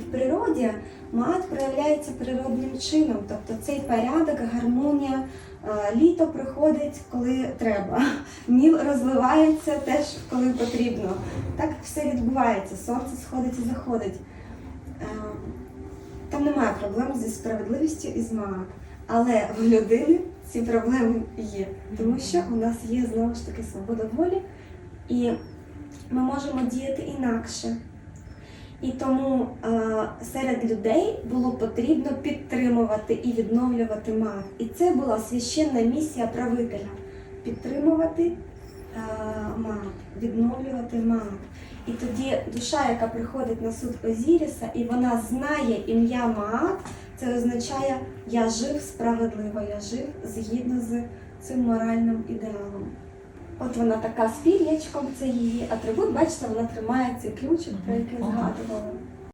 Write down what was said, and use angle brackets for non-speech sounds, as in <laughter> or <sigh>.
в природі маат проявляється природним чином, тобто цей порядок, гармонія. Е, Літо приходить, коли треба. <laughs> Ніл розвивається теж, коли потрібно. Так все відбувається. Сонце сходить і заходить. Е, Там немає проблем зі справедливістю і з маат. Але в людини ці проблеми є, тому що у нас є знову ж таки свобода волі, і ми можемо діяти інакше. І тому е, серед людей було потрібно підтримувати і відновлювати мат. І це була священна місія правителя підтримувати е, мат, відновлювати мат. І тоді душа, яка приходить на суд Озіріса, і вона знає ім'я Маат, це означає я жив справедливо, я жив згідно з цим моральним ідеалом. От вона така з пір'ячком, це її атрибут. Бачите, вона тримає цей ключик, про який згадувала.